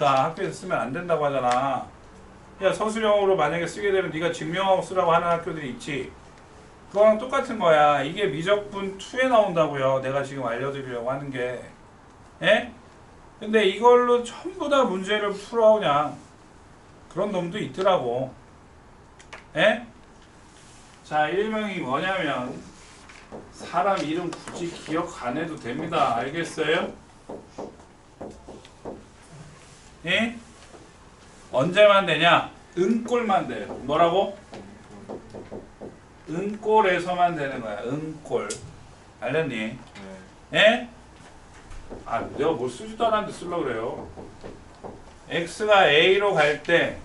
위험하니까 학교에서 쓰면 안 된다고 하잖아. 야 서술형으로 만약에 쓰게 되면 네가 증명하고 쓰라고 하는 학교들이 있지. 그거랑 똑같은 거야. 이게 미적분 2에 나온다고요. 내가 지금 알려드리려고 하는 게. 예? 근데 이걸로 전부 다 문제를 풀어 그냥. 그런 놈도 있더라고. 예? 자, 일명이 뭐냐면 사람 이름 굳이 기억 안 해도 됩니다. 알겠어요? 예? 언제만 되냐? 은꼴만 돼요. 뭐라고? 은꼴에서만 되는 거야. 은꼴. 알렸니? 예? 아, 내가 뭘 쓰지도 않았는데 쓰려고 그래요. x가 a로 갈 때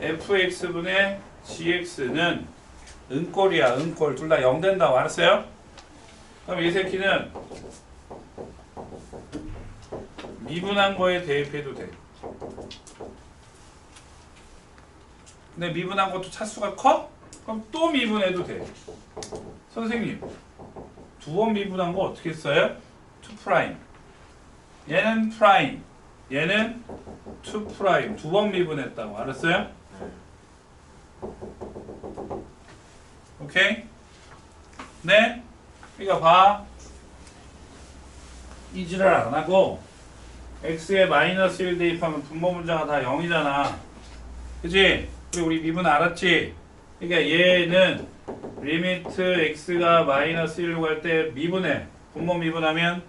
fx분의 gx는 은꼴이야. 은꼴. 둘 다 0 된다고 알았어요? 그럼 이 새끼는 미분한 거에 대입해도 돼. 근데 미분한 것도 차수가 커? 그럼 또 미분해도 돼. 선생님, 두 번 미분한 거 어떻게 써요? 2 프라임. 얘는 프라임. 얘는 2 프라임. 두 번 미분했다고. 알았어요? 오케이? 네? 그러니까 봐. 이지를 안 하고 x에 마이너스 1 대입하면 분모 문자가 다 0이잖아. 그지? 우리 미분 알았지? 그러니까 얘는 리미트 x가 마이너스 1로 갈 때 미분해. 분모 미분하면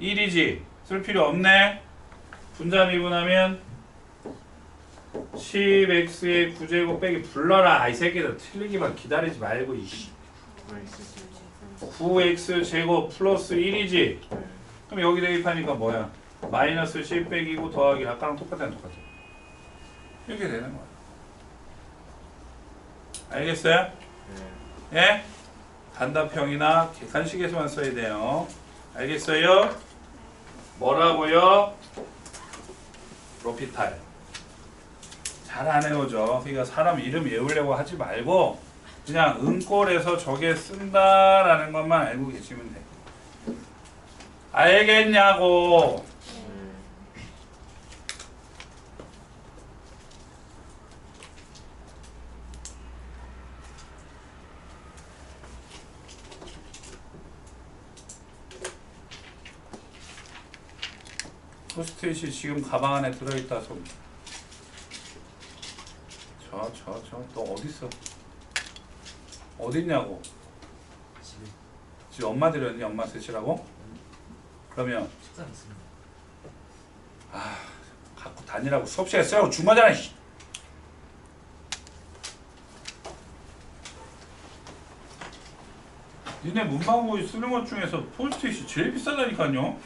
1이지. 쓸 필요 없네. 분자 미분하면 10x의 9제곱 빼기 불러라. 이 새끼들 틀리기만 기다리지 말고 이씨. 9x 제곱 플러스 1이지. 그럼 여기 대입하니까 뭐야? 마이너스 10 빼기고 더하기 아까랑 똑같아 똑같아. 이렇게 되는 거야. 알겠어요? 예? 단답형이나 객관식에서만 써야 돼요. 알겠어요? 뭐라고요? 로피탈. 잘안 외우죠. 그러니까 사람 이름 외우려고 하지 말고 그냥 은꼴에서 저게 쓴다라는 것만 알고 계시면 돼. 알겠냐고. 포스트잇이 지금 가방 안에 들어있다 손. 저 저 저? 어디 있냐고? 집에 지금 엄마 들였니? 엄마 쓰시라고? 그러면 식사 있습니다. 갖고 다니라고 수업 시간에 쓰라고 준 거잖아. 씨. 니네 문방구 쓰는 것 중에서 포스트잇이 제일 비싸다니까요.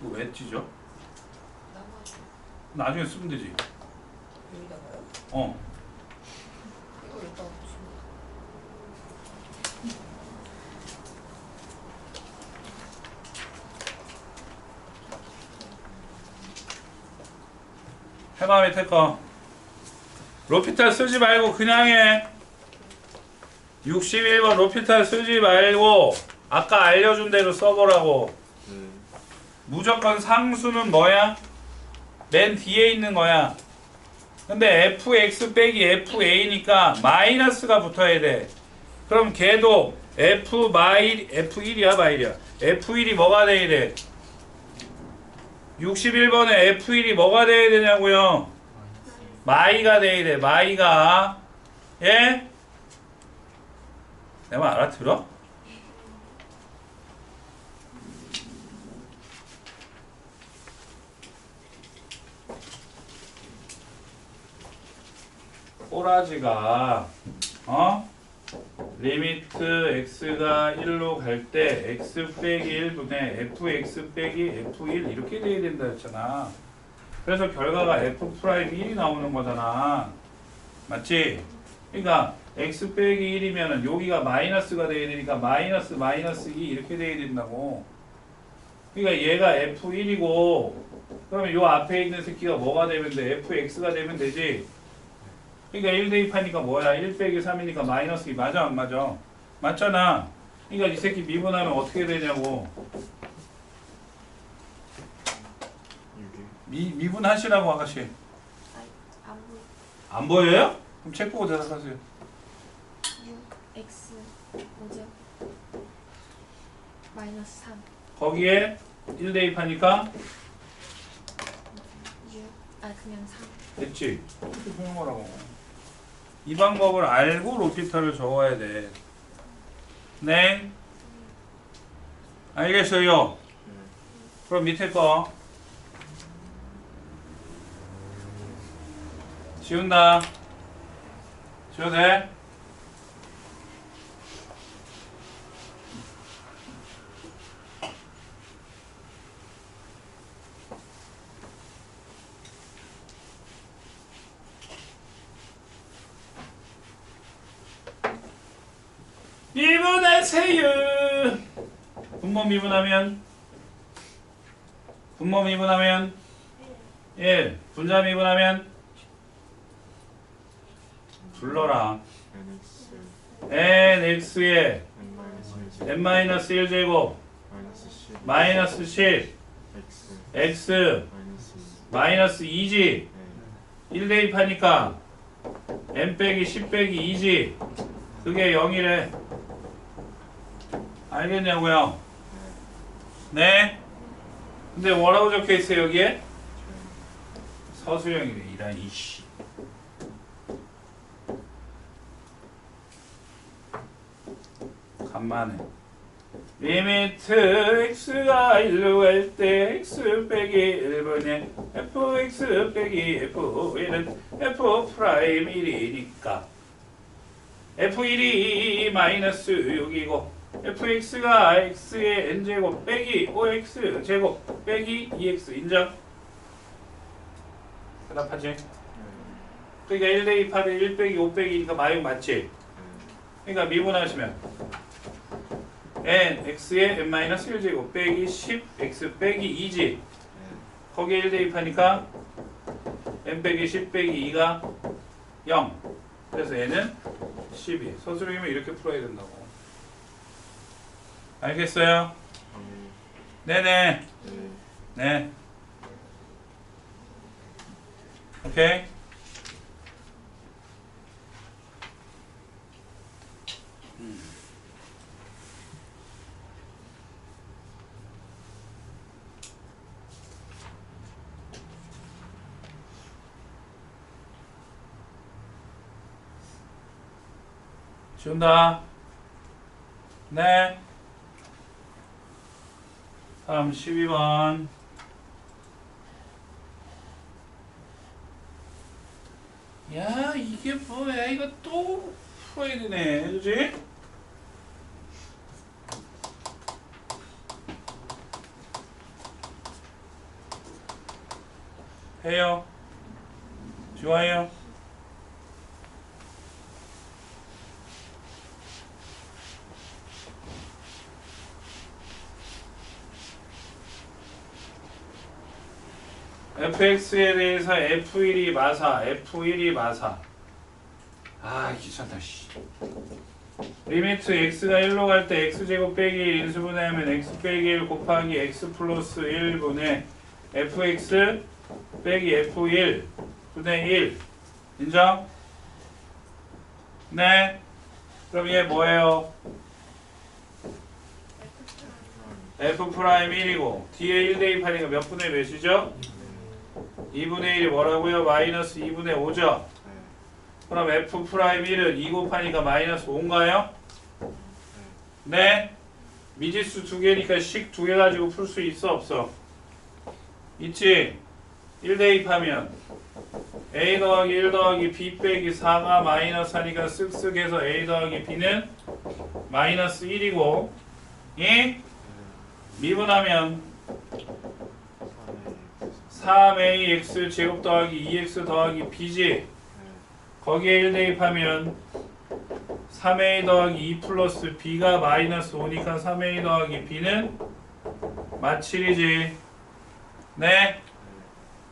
이거 왜 찢어? 나중에 쓰면 되지. 여기다가요? 어. 이거 여기다 해봐 밑에 거. 로피탈 쓰지 말고 그냥 해. 61번 로피탈 쓰지 말고 아까 알려준 대로 써보라고. 무조건 상수는 뭐야? 맨 뒤에 있는 거야. 근데 fx 빼기 fa니까 마이너스가 붙어야 돼. 그럼 걔도 f 마일 f1이야 마일이야. f1이 뭐가 돼야 돼? 61번에 f1이 뭐가 돼야 되냐고요? 마이가 돼야 돼. 마이가 예? 내 말 알아들어? 꼬라지가 어? 리미트 x가 1로 갈 때 x 빼기 1분의 fx 빼기 f1 이렇게 돼야 된다 했잖아. 그래서 결과가 f 프라임 1이 나오는 거잖아. 맞지? 그러니까 x 빼기 1이면은 여기가 마이너스가 돼야 되니까 마이너스 마이너스 2 이렇게 돼야 된다고. 그러니까 얘가 f1이고 그러면 요 앞에 있는 새끼가 뭐가 되면 돼? fx가 되면 되지. 그러니까 1 대입 하니까 뭐야? 1 빼기 3이니까 마이너스 2 맞아 안 맞아? 맞잖아. 그러니까 이 새끼 미분하면 어떻게 되냐고. 미, 미분하시라고 아가씨. 안 보여요? 그럼 책 보고 대답하세요. 6x 뭐죠? 마이너스 3. 거기에 1 대입하니까 6, 아 그냥 3. 됐지? 그렇게 는 거라고. 이 방법을 알고 로피터를 적어야 돼. 네? 알겠어요? 그럼 밑에 거 지운다. 지워도 돼? 미분하세요. 분모 미분하면. 분모 미분하면. 1 분자 미분하면. 불러라. N 1 n-1 제곱 마이너스 10 마이너스 10 X. 마이너스 마이너스 2 2지. 네1 대입하니까 n 빼기 10 빼기 2지. 그게 0이래 알겠냐고요? 네? 근데 뭐라고 적혀 있어요 여기에? 서수형이래 이란 이씨 간만에 리미트 x가 1로 갈때 x 빼기 1분의 fx 빼기 f1은 f 프라임 1이니까 f1이 마이너스 6이고 fx가 x의 n제곱 빼기 5x 제곱 빼기 2x 인정? 대답하지? 그러니까 1 대입하면 1 빼기 5 빼기니까 마이너스 맞지? 그러니까 미분하시면 n x의 n-1 제곱 빼기 10 x 빼기 2지 거기에 1 대입하니까 n 빼기 10 빼기 2가 0 그래서 n은 12 서술형이면 이렇게 풀어야 된다고 알겠어요? 네네 네 오케이 지운다. 네. 다음 12번. 야, 이게 뭐야? 이거 또 풀어야 되네. 그지? 해요. 좋아요. Fx에 대해서 f1이 마사, f1이 마사. 아, 귀찮다, 씨. 리미트 x가 1로 갈 때 x제곱 빼기 1 인수분해하면 x 빼기 1 곱하기 x 플러스 1분의 fx 빼기 f1 분의 1 인정? 네 그럼 얘 뭐예요? f 프라임 1이고 뒤에 1 대입하니까 몇 분의 몇이죠? 2분의 1이 뭐라고요? 마이너스 2분의 5죠? 그럼 f 프라임 1은 2 곱하니까 마이너스 5인가요? 네? 미지수 두 개니까 식 두 개 가지고 풀 수 있어 없어? 있지? 1 대입하면 a 더하기 1 더하기 b 빼기 4가 마이너스 하니까 쓱쓱 해서 a 더하기 b는 마이너스 1이고 예? 미분하면 3ax 제곱 더하기 2x 더하기 b지 거기에 1 대입하면 3a 더하기 2 플러스 b가 마이너스 5니까 3a 더하기 b는 마칠이지 네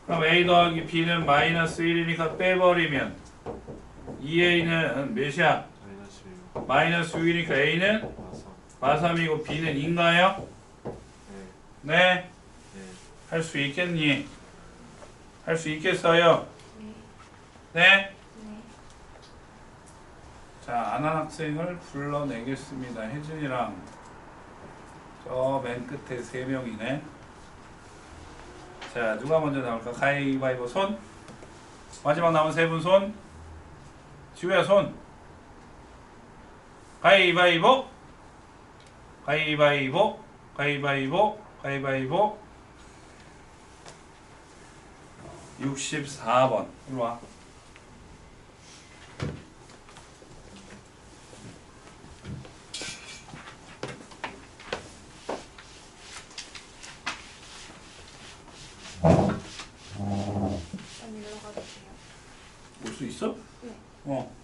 그럼 a 더하기 b는 마이너스 1이니까 빼버리면 2a는 몇이야? 마이너스 6이니까 a는 마3이고 b는 인가요? 네 할 수 있겠니? 할 수 있겠어요? 네. 네? 네. 자, 안한 학생을 불러내겠습니다. 혜진이랑 저 맨 끝에 세 명이네. 자, 누가 먼저 나올까? 가위바위보 손. 마지막 남은 세 분 손. 지우야 손. 가위바위보. 가위바위보. 가위바위보. 가위바위보. 64번. 이리 와. 일단 일로 가도 돼요. 올수 있어? 네. 어.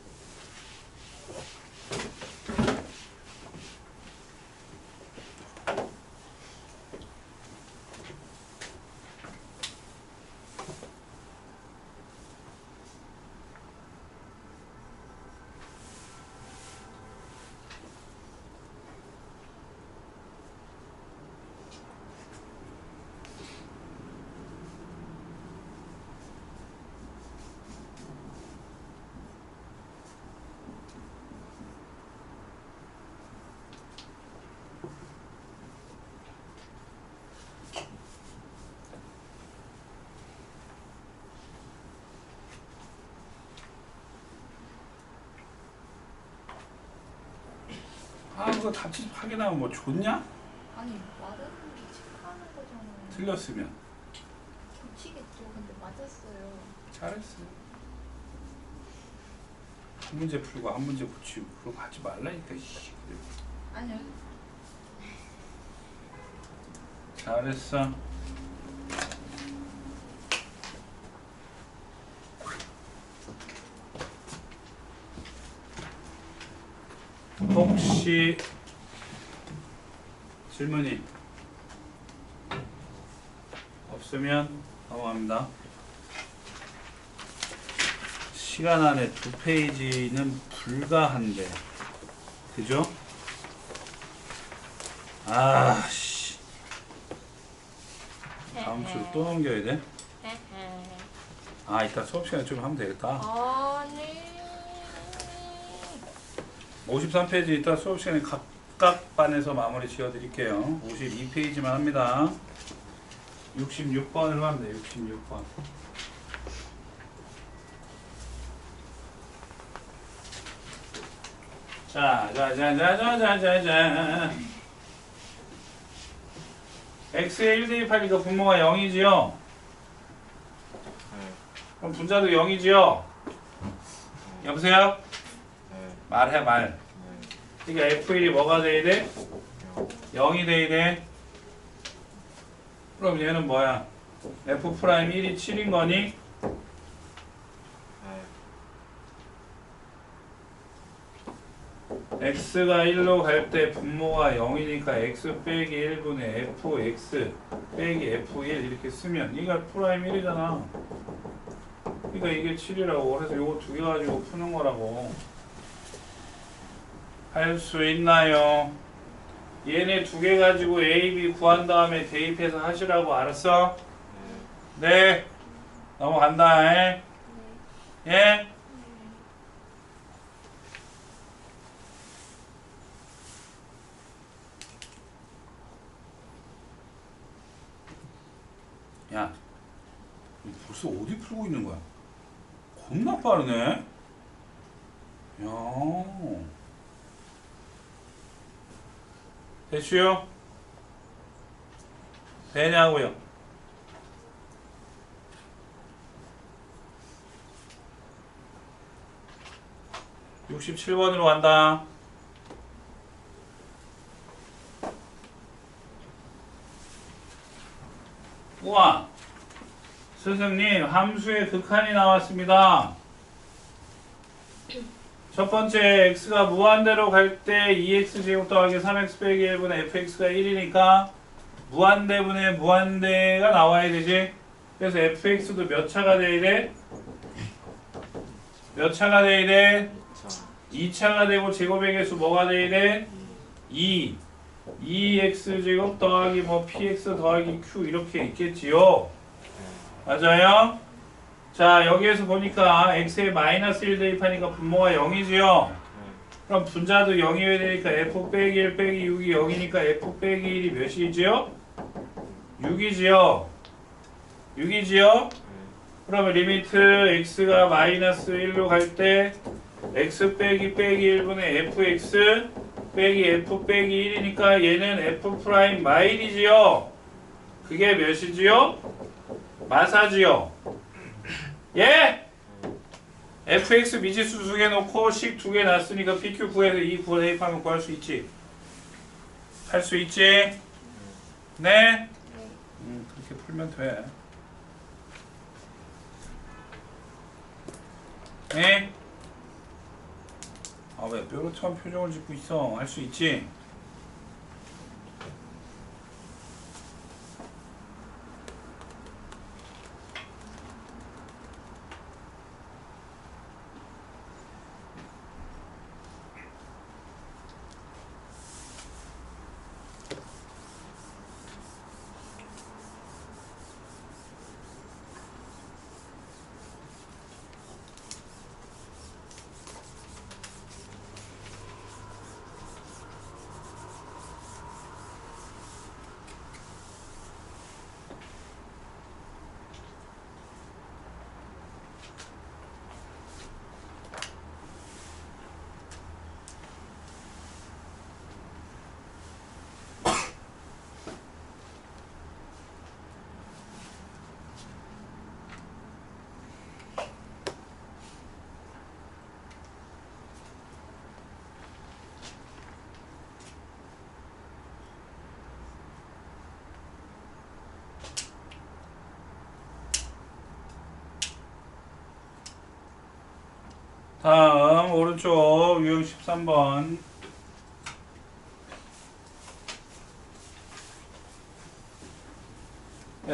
아, 그거 답지 확인하면 뭐 좋냐? 아니 게 체크하는 거잖아요. 틀렸으면 고치겠죠. 근데 맞았어요. 잘했어. 한 문제 풀고 한 문제 고치고 그런 거 하지 말라니까. 씨. 아니요. 잘했어. 혹시 질문이 없으면 넘어갑니다. 시간 안에 두 페이지는 불가한데, 그죠? 아, 씨. 다음 주로 또 넘겨야 돼? 아, 이따 수업 시간에 좀 하면 되겠다. 아니. 53페이지 이따 수업 시간에 각 각 반에서 마무리 지어드릴게요. 52페이지만 합니다. 66번으로 하면 돼, 66번. 자, 자, 자, 자, 자, 자, 자, 자. x의 1 대입하니까 분모가 0이지요? 네. 그럼 분자도 0이지요? 여보세요? 네. 말해, 말. 네. 그러니까 F1이 뭐가 돼야 돼? 영. 0이 돼야 돼. 그럼 얘는 뭐야? F 프라임 1이 7인 거니? 네. x가 1로 갈 때 분모가 0이니까 x 빼기 1분의 fx 빼기 f1 이렇게 쓰면 이가 프라임 1이잖아. 그러니까 이게 7이라고 그래서 요거 두 개 가지고 푸는 거라고. 할 수 있나요? 얘네 두 개 가지고 a, b 구한 다음에 대입해서 하시라고 알았어? 네. 네. 넘어간다. 에? 네. 예? 야, 너 벌써 어디 풀고 있는 거야? 겁나 빠르네. 야, 대추요? 되냐고요? 육십칠 번으로 간다. 우와, 스승님 함수의 극한이 나왔습니다. 첫 번째 x가 무한대로 갈 때 2x 제곱 더하기 3x 빼기 1분의 fx가 1이니까 무한대분의 무한대가 나와야 되지. 그래서 fx도 몇 차가 돼야 돼? 몇 차가 돼야 돼? 자. 2차가 되고 제곱의 개수 뭐가 돼야 돼? 2. 2x 제곱 더하기 뭐 px 더하기 q 이렇게 있겠지요. 네. 맞아요? 자 여기에서 보니까 x에 마이너스 1 대입하니까 분모가 0이지요. 네. 그럼 분자도 0이어야 되니까 f 빼기 1 빼기 6이 0이니까 f 빼기 1이 몇이지요? 6이지요. 6이지요. 네. 그러면 리미트 x가 마이너스 1로 갈 때 x 빼기 빼기 1분의 fx 빼기 f 빼기 1이니까 얘는 f 프라임 마일이지요. 그게 몇이지요? 마사지요. 예? fx 미지수 두 개 놓고 식 두개 놨으니까 pq 구해서 이 구대입하면 구할 수 있지. 할 수 있지? 네? 네. 음, 그렇게 풀면 돼. 네? 아, 왜 뾰루트한 표정을 짓고 있어? 할 수 있지? 다음 오른쪽 유형 13번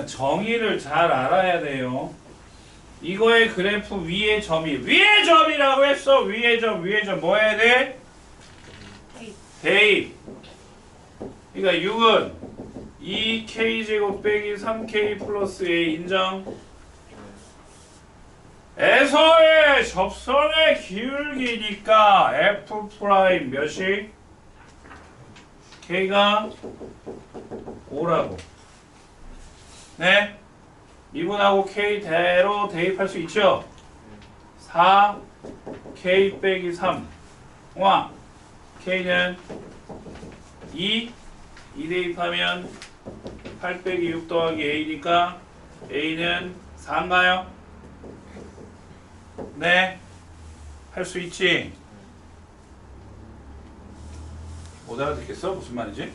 정의를 잘 알아야 돼요. 이거의 그래프 위의 점이 위의 점이라고 했어. 위의 점, 위의 점 뭐 해야 돼? 대입. 그러니까 6은 2k 제곱 빼기 3k 플러스 a 인정. 에서의 접선의 기울기니까 f 프라임 몇이? k가 5라고. 네? 미분하고 k대로 대입할 수 있죠? 4 k 빼기 3와 k는 2 2 대입하면 8 빼기 6 더하기 a니까 a는 4인가요? 네. 할 수 있지. 못 알아듣겠어? 무슨 말이지?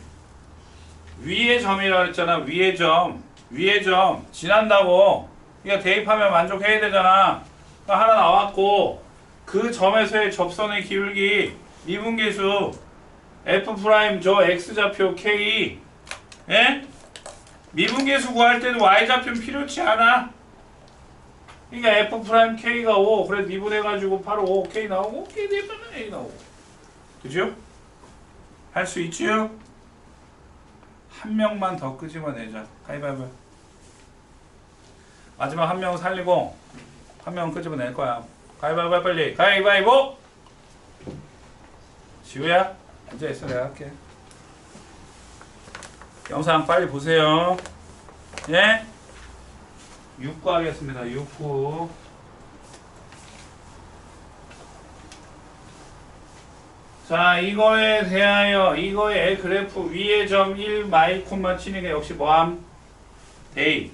위의 점이라고 했잖아. 위의 점. 위의 점. 지난다고. 그러니까 대입하면 만족해야 되잖아. 그러니까 하나 나왔고 그 점에서의 접선의 기울기 미분계수 f 저 x 좌표 k 예? 미분계수 구할 때는 y 좌표는 필요치 않아. 그러니까 f 프라임 k가 5 그래 미분해 가지고 바로 5 k 나오고 k 대입하면 a 나오고. 그죠? 할 수 있지요? 한 명만 더 끄집어내자. 가위바위보. 마지막 한 명 살리고 한 명 끄집어낼 거야. 가위바위보 빨리. 가위바위보! 지우야 앉아있어. 내가 할게. 영상 빨리 보세요. 예? 6구 하겠습니다. 6구. 자, 이거에 대하여 이거의 그래프 위의 점1 마이콘만 치니까 역시 뭐함? A.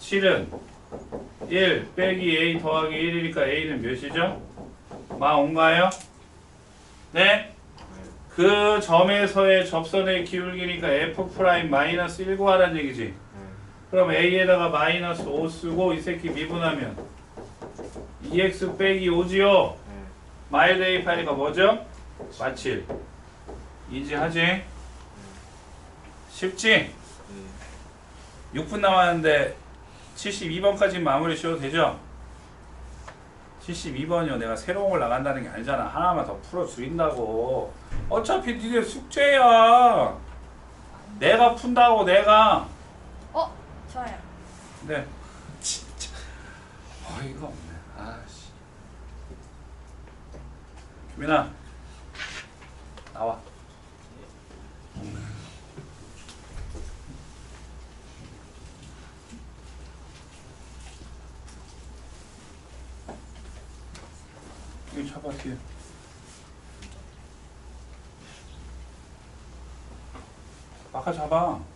7은 1 빼기 A 더하기 1이니까 A는 몇이죠? 마온가요? 네? 그 점에서의 접선의 기울기니까 F 프라임 마이너스 1 구하라는 얘기지. 네. 그럼 a에다가 마이너스 5 쓰고 이 새끼 미분하면 2x 빼기 5지요. 네. 마일 대입하니까 뭐죠? 마칠. 이지하지? 쉽지? 네. 6분 남았는데 72번까지 마무리 쉬어도 되죠? 72번이요. 내가 새로운 걸 나간다는 게 아니잖아. 하나만 더 풀어 줄인다고. 어차피 니네 숙제야. 내가 푼다고 내가. 어, 좋아요. 네. 진짜. 어이가 없네. 아씨. 규민아 나와. 여기 잡아 뒤에. 아까 잡아.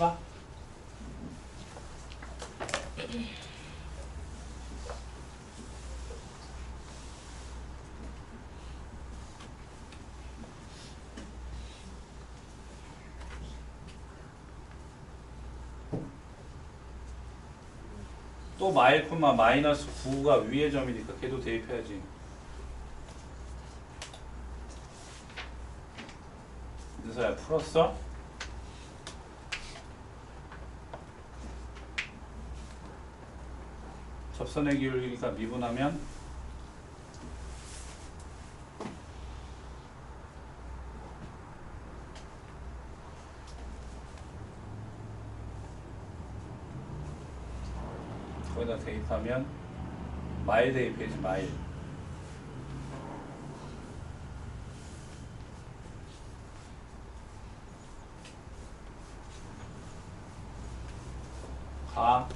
잡아. 또 마일 콤마 마이너스 9가 위의 점이니까 걔도 대입해야지. 윤서야 풀었어? 접선의 기울기니까 미분하면 거기다 대입하면 마일 대입해야지 마일 가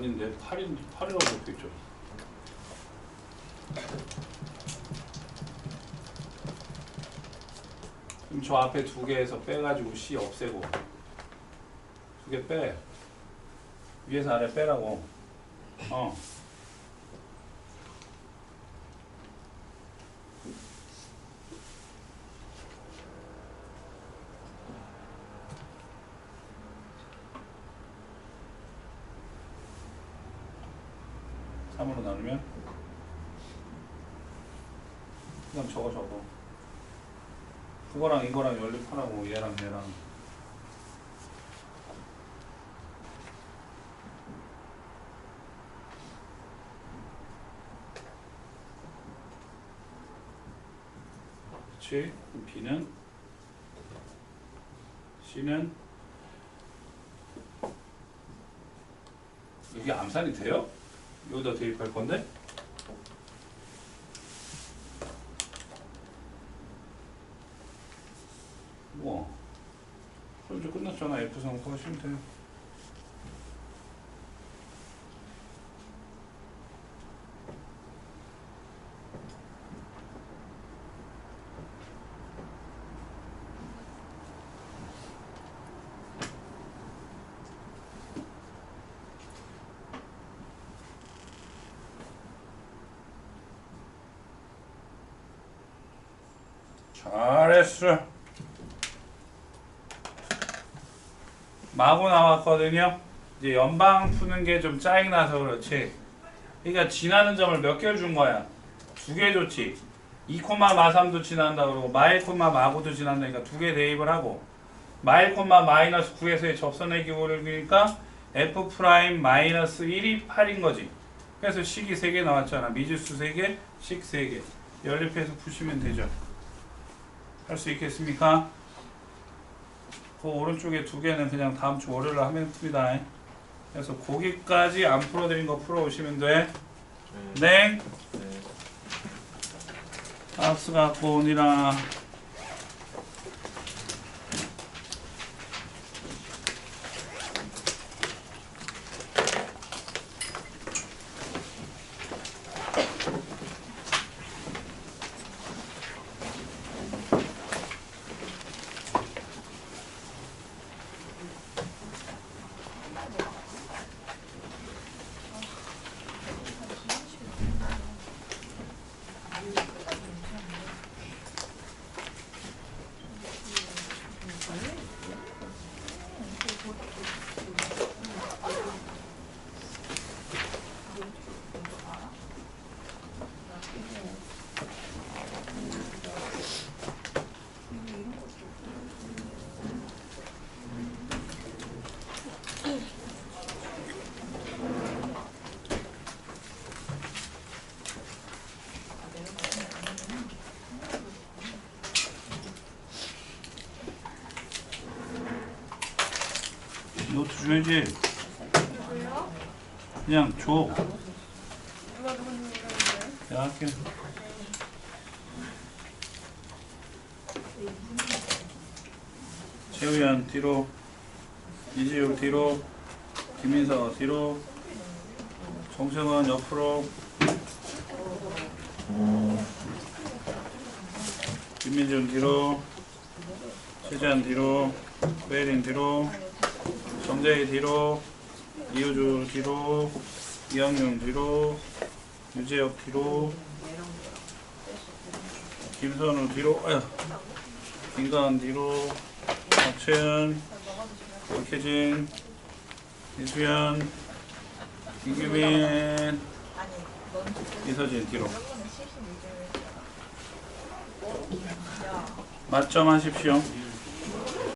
아닌데 8인 8이라고 적혀 있죠 그럼 저 앞에 두 개에서 빼가지고 C 없애고 두 개 빼. 위에서 아래 빼라고. 어. 삼으로 나누면? 그냥 저거 저거 그거랑 이거랑 연립하라고 얘랑 얘랑. 그럼 B는? C는? 이게 암산이 돼요? 여기다 대입할 건데? 우와. 이제 끝났잖아. F상 구하시면 돼요 잘했어 마구 나왔거든요. 이제 연방 푸는 게 좀 짜증 나서 그렇지. 그러니까 지나는 점을 몇 개를 준 거야? 두 개 줬지. 2 마삼도 지난다 그러고 마일 콤마 마구도 지난다니까 두 개 대입을 하고 마일 콤마 마이너스 9에서의 접선의 기울기니까 f 프라임 마이너스 1이 8인 거지. 그래서 식이 3개 나왔잖아. 미지수 3개 식 3개. 연립해서 푸시면 되죠. 할 수 있겠습니까? 그 오른쪽에 두 개는 그냥 다음 주 월요일에 하면 풉니다. 그래서 거기까지 안 풀어드린 거 풀어오시면 돼. 네. 네. 박스 갖고 오니라. 줘야지. 그냥 줘. 내가 할게. 최우현 뒤로. 이지율 뒤로. 김민서 뒤로. 정승원 옆으로. 김민준 뒤로. 최재한 뒤로. 고혜린 뒤로. 정재희 뒤로. 이효주 뒤로. 이학용 뒤로. 유재혁 뒤로. 김선우 뒤로. 아야. 김가은 뒤로. 박채은. 박혜진. 이수연. 넌 이서진 뒤로. 저번에 72개월. 야. 맞점 하십시오.